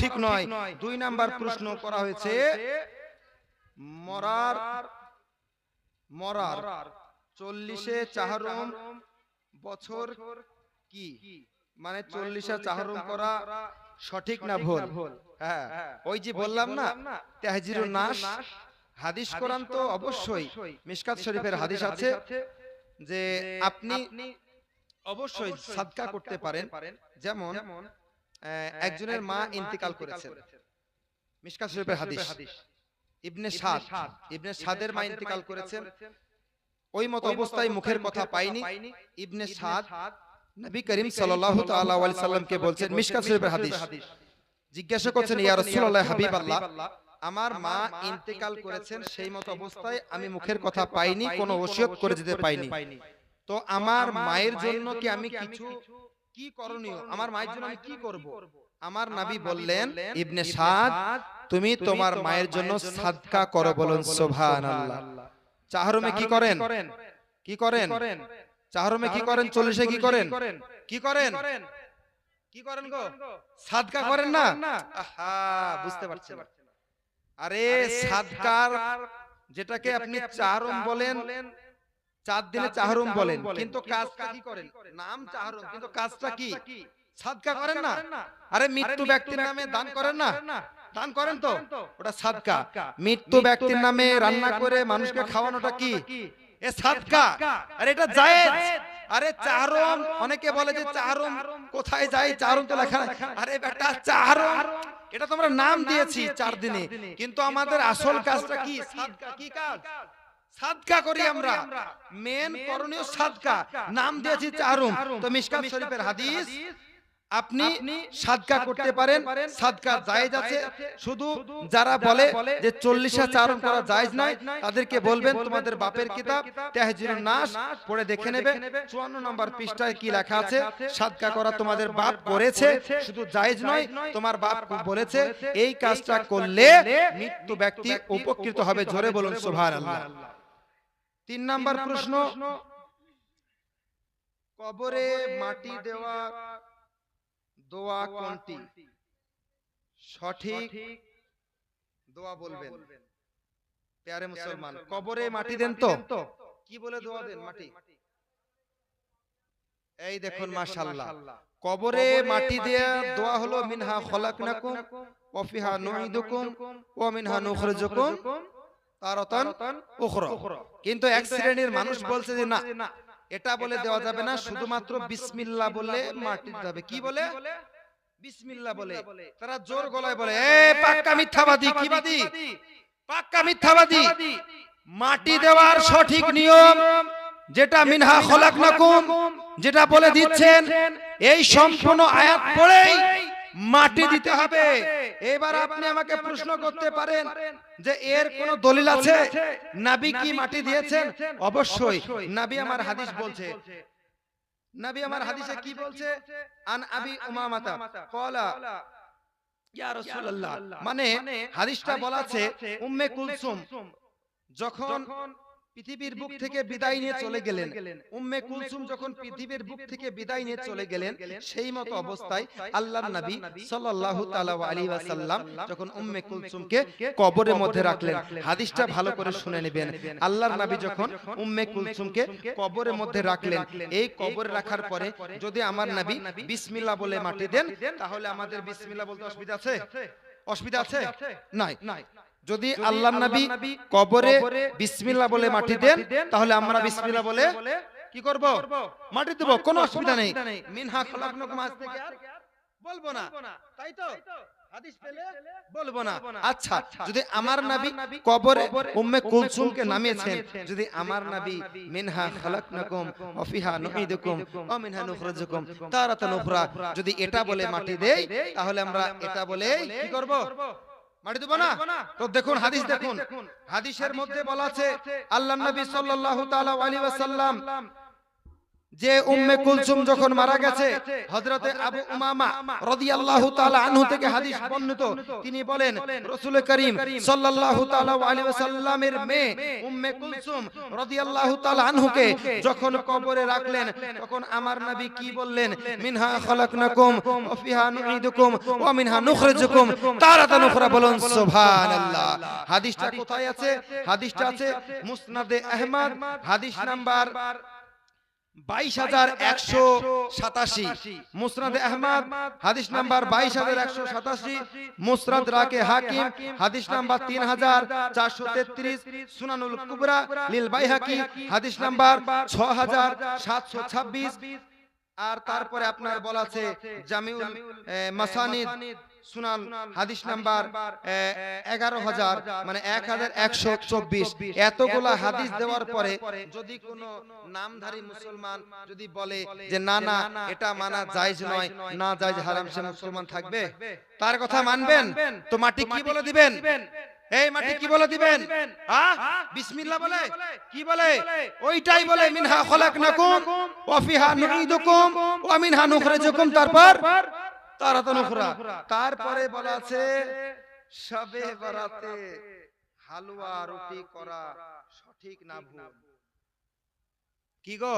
ঠিক নয়। দুই নাম্বার প্রশ্ন করা হয়েছে মরার মরার চল্লিশে চাহরম বছর কি? মানে চল্লিশে চাহরম করা সঠিক না ভুল? হ্যাঁ। ওই যে বললাম না তেহজিরুন নাস হাদিস কোরআন তো অবশ্যই মিশকাত শরীফের হাদিস আছে যে আপনি অবশ্যই সাদকা করতে পারেন। যেমন একজনের মা ইন্তিকাল করেছেন। মিশকাত শরীফের হাদিস। ইবনে সাদ। ইবনে সাদের মা ইন্তিকাল করেছেন। ওই মত অবস্থায় মুখের কথা পাইনি ইবনে সাদ নবী করিম সাল্লাল্লাহু তাআলা আলাইহি সাল্লামকে বলছেন মিশকাত শরীফের হাদিস। জিজ্ঞাসা করছেন ইয়া রাসূলুল্লাহ হাবিবাল্লাহ আমার মা ইন্তেকাল করেছেন সেই মতো অবস্থায় আমি মুখের কথা পাইনি কোনো ওসিয়ত করে যেতে পাইনি। তো আমার মায়ের জন্য কি আমি কিছু কি করণীয়? আমার মায়ের জন্য আমি কি করব? আমার নাবি বললেন ইবনে সাদ তুমি তোমার মায়ের জন্য সাদকা করো বলুন সুবহানাল্লাহ। চাহরমে কি করেন? কি করেন? চাহরমে কি করেন? চল্লিশে কি করেন? কি করেন? কি করেন? গো? সাদকা করেন না? আহা বুঝতে পারছেন আরে সাদকার যেটাকে আপনি চাহরম বলেন চার দিনে চাহরম বলেন কিন্তু কাজটা কি করেন? নাম চাহরম কিন্তু কাজটা কি? সাদকা করেন না? আরে মৃত্যু ব্যক্তির নামে দান করেন না? দান করেন তো? ওটা সাদকা। মৃত্যু ব্যক্তির নামে রান্না করে মানুষকে খাওয়ানোটা কি? এ সাদকা। আরে এটা জায়েজ আরে চাহরম অনেকে বলে যে চাহরম কোথায় যায়? চাহরুম তো লেখা। আরে বেটা চাহরম এটা তোমরা নাম দিয়েছি চার দিনে। কিন্তু আমাদের আসল কাজটা কি? সাদকা কি কাজ? সাদকা করি আমরা। মেন করণীয় সাদকা নাম দিয়েছি চাহরুম তো মিশকাত শরীফের হাদিস আপনি সাদকা করতে পারেন। সাদকা জায়েজ আছে। শুধু যারা বলে যে চল্লিশে চারণ করা জায়েজ তাদেরকে বলবেন তোমাদের বাপের কিতাব তেহজিরুন নাস পড়ে দেখে নেবে। চুয়ান্ন নম্বর পৃষ্ঠায় কি লেখা আছে? সাদকা করা তোমাদের বাপ করেছে শুধু জায়েজ নয় তোমার বাপ বলেছে এই কাজটা করলে মৃত্যু ব্যক্তি উপকৃত হবে জোরে বলুন সুবহানাল্লাহ তিন নাম্বার প্রশ্ন কবরে মাটি দেওয়া দোয়া কোনটি? সঠিক দোয়া বলবেন। প্যারে মুসলমান কবরে মাটি দেন তো? কি বলে দোয়া দেন মাটি? এই দেখুন মাশাআল্লাহ। কবরে মাটি দেয়া দোয়া হলো মিনহা খলাকনাকুম ওয়া ফিহা নুইদুকুম ওয়া মিনহা নুখরিজুকুম। তারাতান উখরা। কিন্তু এক শ্রেণির মানুষ বলছে যে না এটা বলে দেওয়া যাবে না শুধুমাত্র বিসমিল্লাহ বলে মাটি হবে কি বলে? বিসমিল্লাহ বলে? তারা জোর গলায় বলে এ পাক্কা মিথ্যাবাদী কি বাদী? পাক্কা মিথ্যাবাদী। মাটি দেওয়ার সঠিক নিয়ম যেটা মিনহা খলাকনাকুম যেটা বলে দিচ্ছেন এই সম্পূর্ণ আয়াত পড়েই মাটি দিতে হবে। এবার আপনি আমাকে প্রশ্ন করতে পারেন যে এর কোন দলিল আছে? নাবি কি মাটি দিয়েছেন? অবশ্যই। নাবি আমার হাদিস বলছে। নাবি আমার হাদিসে কি বলছে? আন আবি উমামাতা। ক্বালা ইয়া রাসূলুল্লাহ। মানে হাদিসটা বলা আছে উম্মে কুলসুম। যখন পৃথিবীর বুক থেকে বিদায় নিয়ে চলে গেলেন। উম্মে কুলসুম যখন পৃথিবীর বুক থেকে বিদায় নিয়ে চলে গেলেন সেই মতো অবস্থায় আল্লাহর নবী সাল্লাল্লাহু তাআলা আলাইহি ওয়াসাল্লাম যখন উম্মে কুলসুমকে কবরের মধ্যে রাখলেন হাদিসটা ভালো করে শুনে নেবেন। আল্লাহর নবী যখন উম্মে কুলসুমকে কবরের মধ্যে রাখলেন। এই কবরে রাখার পরে যদি আমার নবী বিসমিল্লাহ বলে মাটি দেন তাহলে আমাদের বিসমিল্লাহ বলতে অসুবিধা আছে? অসুবিধা আছে। নাই যদি আল্লাহ নবী কবরে বিসমিল্লাহ বলে মাটি দেন তাহলে আমরা বিসমিল্লাহ বলে কি করব? মাটি দেব কোনো অসুবিধা নেই। মিনহা খলাকনাকুম আজ থেকে আর বলব না। তাই তো? হাদিস পেলে বলব না। আচ্ছা যদি আমার নবী কবরে উম্মে কুলসুমকে নামিয়েছেন যদি আমার নবী মিনহা খালাকনাকুম ওয়া ফিহা নুঈদুকুম ওয়া মিনহা নুখরিজুকুম তারাতান উখরা। যদি এটা বলে মাটি দেই তাহলে আমরা এটা বলে কি করব? মাটি দেব না? তো দেখুন হাদিস দেখুন হাদিসের মধ্যে বলা আছে আল্লাহ নবী সাল্লাল্লাহু তাআলা আলাইহি ওয়াসাল্লাম যে উম্মে কুলসুম যখন মারা গেছে হযরতে আবু উমামা রাদিয়াল্লাহু তাআলা আনহু থেকে হাদিস বর্ণিত তিনি বলেন রাসূল করিম সাল্লাল্লাহু তাআলা আলাইহি ওয়াসাল্লামের মেয়ে উম্মে কুলসুম রাদিয়াল্লাহু তাআলা আনহুকে যখন কবরে রাখলেন তখন আমার নবী কি বললেন? মিনহা খালাকনাকুম ওয়া ফিহা নুঈদুকুম ওয়া মিনহা নুখরিজুকুম। তারাতান উখরা বলুন সুবহানাল্লাহ। হাদিসটা কোথায় আছে? হাদিসটা আছে মুসনাদে আহমদ হাদিস নাম্বার বাইশ হাজার একশো সাতাশি। মুসরাদ আহমদ হাদিস নাম্বার বাইশ হাজার একশো সাতাশি। মুসরাদ রাকে হাকিম হাদিস নাম্বার তিন হাজার চারশো তেত্রিশ। সুনানুল কুবরা লিল বাইহাকি হাদিস নাম্বার ছ হাজার সাতশো ছাব্বিশ। আর তারপরে আপনার বলা আছে জামিউল মাসানিদ। সুনান হাদিস নাম্বার এগারো হাজার মানে এক হাজার একশো চব্বিশ। এতগুলা হাদিস দেওয়ার পরে যদি কোনো নামধারী মুসলমান যদি বলে যে না না এটা মানা জায়েজ নয় না জায়েজ হারাম সে মুসলমান থাকবে। তার কথা মানবেন। তো মাটি কি বলে দিবেন? এই মাটি কি বলে দিবেন? বিসমিল্লাহ বলে? কি বলে? ওইটাই বলে মিনহা খলাকনাকুম ওয়া ফিহা নুঈদুকুম ওয়া মিনহা নুখরিজুকুম তারপর তারাতান উখরা তারপরে বলা আছে শবে বরাতে হালুয়া রুটি করা সঠিক না ভুল। কি গো?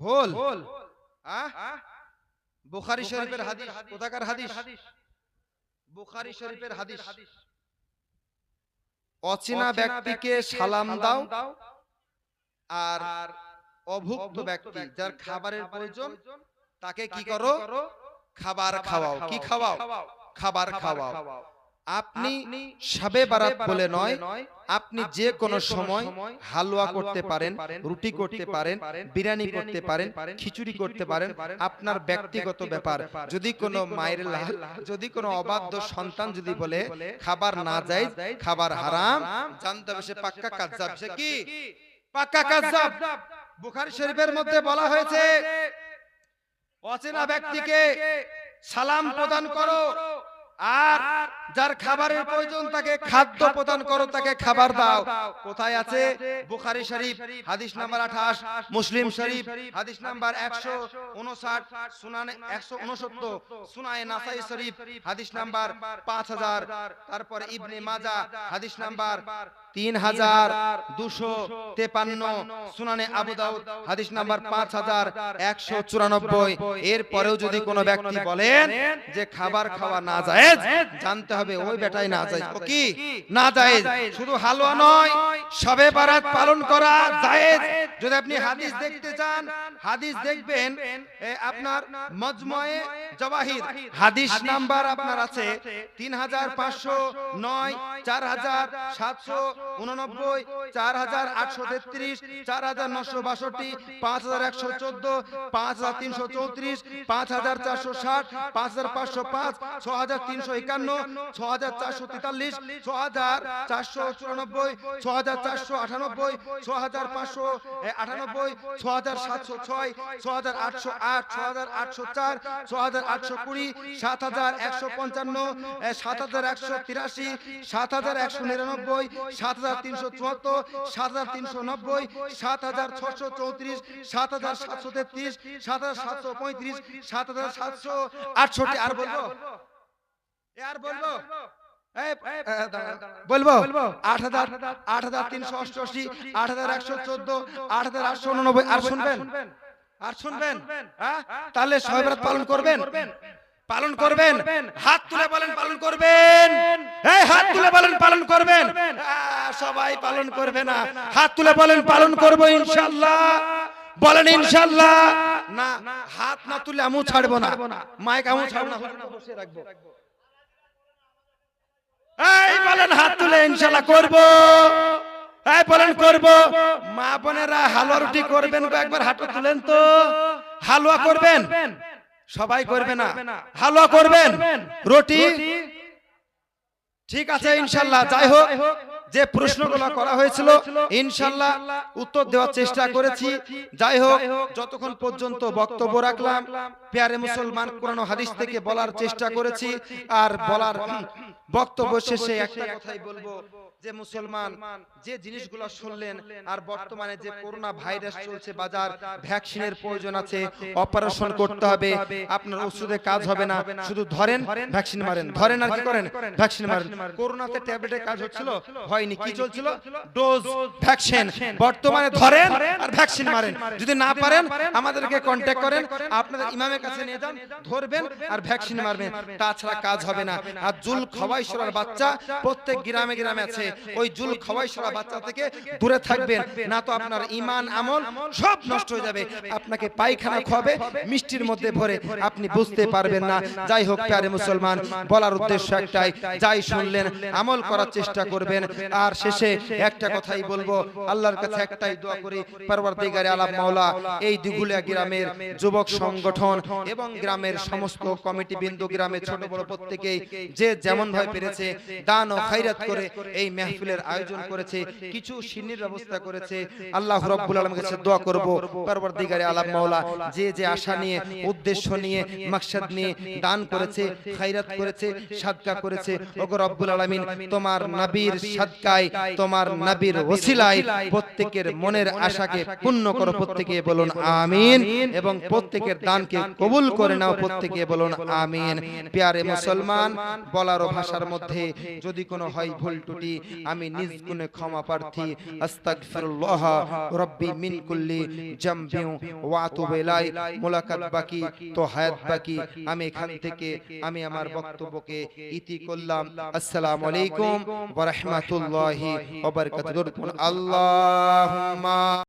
ভুল? আহ? বুখারী শরীফের হাদিস। কোথাকার হাদিস? বুখারী শরীফের হাদিস। অচেনা ব্যক্তিকে সালাম দাও আর অভুক্ত ব্যক্তি যার খাবারের প্রয়োজন তাকে কি করো? খাবার খাওয়াও। কি খাওয়াও। খাবার খাওয়াও। আপনি সাবে বারাত বলে নয় আপনি যে কোনো সময় হালুয়া করতে পারেন রুটি করতে পারেন বিরিয়ানি করতে পারেন খিচুড়ি করতে পারেন আপনার ব্যক্তিগত ব্যাপার। যদি কোনো মায়ের লাল যদি কোনো অবাধ্য সন্তান যদি বলে খাবার না যায় খাবার হারাম। জানতে হবে সে পাক্কা কাজ্জাব। সে কি? পাক্কা কাজ্জাব। বুখারী শরীফের মধ্যে বলা হয়েছে অচেনা ব্যক্তিকে সালাম প্রদান করো। আর যার খাবারের প্রয়োজন তাকে খাদ্য প্রদান করো তাকে খাবার দাও। কোথায় আছে? বুখারী শরীফ হাদিস নাম্বার আঠাশ মুসলিম শরীফ হাদিস নাম্বার একশো উনষাট সুনানে একশো উনসত্তর সুনায় নাসাই শরীফ হাদিস নাম্বার পাঁচ হাজার তারপর ইবনে মাজা হাদিস নাম্বার তিন হাজার দুশো তেপান্ন সুনানে আবু দাউদ হাদিস নাম্বার পাঁচ হাজার একশো চুরানব্বই। এর পরেও যদি কোনো ব্যক্তি বলেন যে খাবার খাওয়া না যায় জানতে হবে ওই বেটাই না যায় ও কি? না যায় শুধু হালুয়া নয় সবে বারাত পালন করা জায়েজ। যদি আপনি হাদিস দেখতে চান হাদিস দেখবেন আপনার মজময়ে জওয়াহির হাদিস নাম্বার আপনার আছে তিন হাজার পাঁচশো নয় চার হাজার সাতশো উননব্বই চার হাজার আটশো তেত্রিশ, চার হাজার নশো বাষট্টি, পাঁচ হাজার একশো পাঁচ হাজার তিনশো চৌত্রিশ, পাঁচ হাজার চারশো ষাট, পাঁচ হাজার পাঁচশো পাঁচ ছ হাজার তিনশো একান্ন ছ হাজার চারশো তেতাল্লিশ ছ হাজার চারশো চুরানব্বই ছ হাজার চারশো আটানব্বই ছ হাজার পাঁচশো আটানব্বই ছ হাজার সাতশো ছয় ছ হাজার আটশো আট ছ হাজার আটশো চার ছ হাজার আটশো কুড়ি, সাত হাজার একশো পঞ্চান্ন, সাত হাজার একশো তিরাশি, সাত হাজার একশো নিরানব্বই, সাত হাজার তিনশো চুয়াত্তর সাত হাজার তিনশো নব্বই, সাত হাজার ছশো চৌত্রিশ, সাত হাজার সাতশো তেত্রিশ, সাত হাজার সাতশো পঁয়ত্রিশ, সাত হাজার সাতশো আটষট্টি। আর বলব? আর বলব? বলব? আট হাজার আট হাজার তিনশো অষ্টআশি, আট হাজার একশো চোদ্দ, আট হাজার আটশো উননব্বই। আর শুনবেন? আর শুনবেন? হ্যাঁ? তাহলে সহবরাত পালন করবেন? পালন করবেন। হাত তুলে বলেন পালন করবেন। এই হাত তুলে বলেন পালন করবেন। সবাই পালন করবে না। হাত তুলে বলেন পালন করব ইনশাল্লাহ। বলেন ইনশাল্লাহ। না হাত না তুলে আমু ছাড়বো না। মাইক আমু ছাড়বো না। বসে রাখব। এই বলেন হাত তুলে ইনশাল্লাহ করব। এই বলেন করব। মা বোনেরা হালুয়া রুটি করবেন গো, একবার হাতটা তুলেন তো। হালুয়া করবেন। সবাই করবে না। হালুয়া করবেন। রুটি? ঠিক আছে ইনশাল্লাহ। যাই হোক যে প্রশ্নগুলো করা হয়েছিল ইনশাল্লাহ উত্তর দেওয়ার চেষ্টা করেছি। যাই হোক যতক্ষণ পর্যন্ত বক্তব্য রাখলাম পেয়ারে মুসলমান কোরআন হাদিস থেকে বলার চেষ্টা করেছি আর বলার বক্তব্য শেষে একটা কথাই বলব যে মুসলমান যে জিনিসগুলো শুনলেন আর বর্তমানে যে করোনা ভাইরাস চলছে বাজার ভ্যাকসিনের প্রয়োজন আছে অপারেশন করতে হবে আপনার ওষুধে কাজ হবে না শুধু ধরেন ভ্যাকসিন মারেন ধরেন আর কি করেন? ভ্যাকসিন মারেন। করোনাতে ট্যাবলেটে কাজ হচ্ছিল? হয়নি কি চলছিল? ডোজ ভ্যাকসিন বর্তমানে ধরেন আর ভ্যাকসিন মারেন যদি না পারেন আমাদেরকে কন্ট্যাক্ট করেন আপনাদের ইমামের কাছে নিয়ে যান ধরবেন আর ভ্যাকসিন মারবেন। তাছাড়া কাজ হবে না। আর জুল খবাই সরার বাচ্চা প্রত্যেক গ্রামে গ্রামে আছে। ওই জুল খবাই সরা বাচ্চা থেকে দূরে থাকবেন। না তো আপনার ইমান আমল সব নষ্ট হয়ে যাবে। আপনাকে পায়খানা খাবে মিষ্টির মধ্যে ভরে আপনি বুঝতে পারবেন না। যাই হোক প্যারে মুসলমান বলার উদ্দেশ্য একটাই যাই শুনলেন আমল করার চেষ্টা করবেন। আর শেষে একটা কথাই বলব আল্লাহর কাছে একটাই দোয়া করি পরবর্তীকারে আলাপ মাওলা এই দিগুলিয়া গ্রামের যুবক সংগঠন এবং গ্রামের সমস্ত কমিটি বিন্দু গ্রামের ছোট বড় প্রত্যেকেই যে যেমন ভাবে পেরেছে দান ও খাইরাত করে এই মেহফিলের আয়োজন করেছে কিছু সিন্নির ব্যবস্থা করেছে আল্লাহ রাব্বুল আলামিনের কাছে দোয়া করব পরবর্তীকারে আলাপ মাওলা যে যে আশা নিয়ে উদ্দেশ্য নিয়ে মাকসাদ নিয়ে দান করেছে খাইরাত করেছে সাদকা করেছে ওগো রব্বুল আলামিন তোমার নবীর সাদকায় তোমার নবীর ওসিলায় প্রত্যেকের মনের আশাকে পূর্ণ করো প্রত্যেকে বলুন আমিন এবং প্রত্যেকের দানকে কবুল করে নাও প্রত্যেকে বলুন আমিন। প্যারে মুসলমান বলার ভাষার মধ্যে যদি কোনো হয় ভুল ত্রুটি আমি নিজ গুণে ক্ষমা প্রার্থী। আস্তাগফিরুল্লাহ। রব্বি মিন কুল্লি জামবি ওয়া আতুবু ইলাই মুলাকাত বাকি তো হায়াত বাকি। আমি এখান থেকে আমি আমার বক্তব্যকে ইতি করলাম। আসসালামু আলাইকুম ওয়া রাহমাতুল্লাহি ওয়া বারাকাতুহু। আল্লাহুম্মা